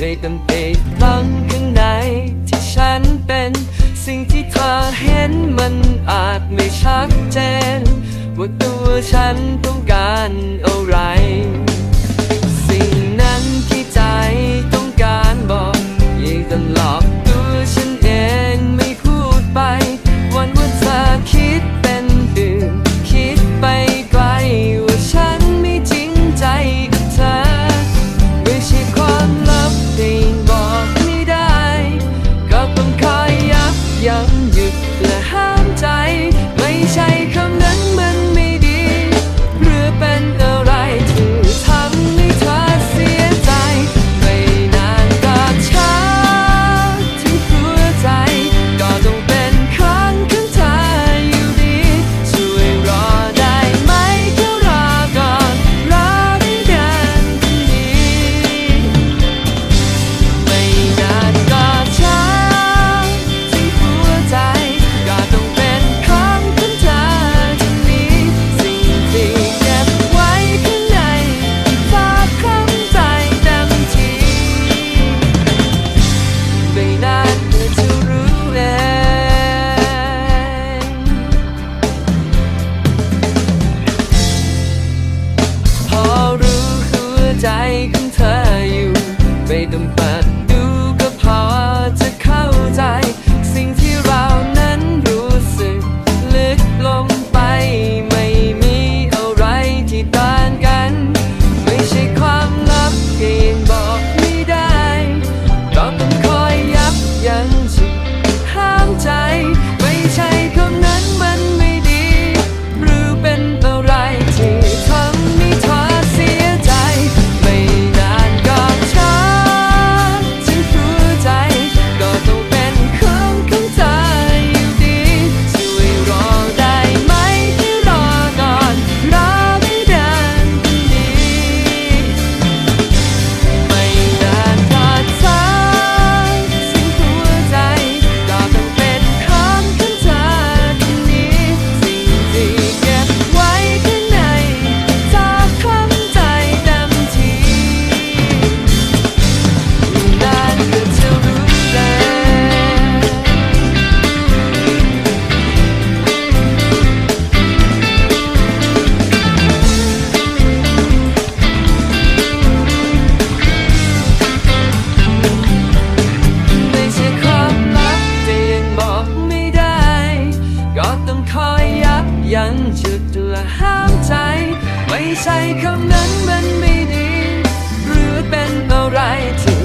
เลยตำเตะบังข้างในที่ฉันเป็น สิ่งที่เธอเห็นมันอาจไม่ชัดเจน ว่าตัวฉันต้องการอะไร ใจของเธออยู่ ไปดม ยังจุดและห้ามใจ ไม่ใช่คำนั้นมันไม่ดี หรือเป็นอะไรที่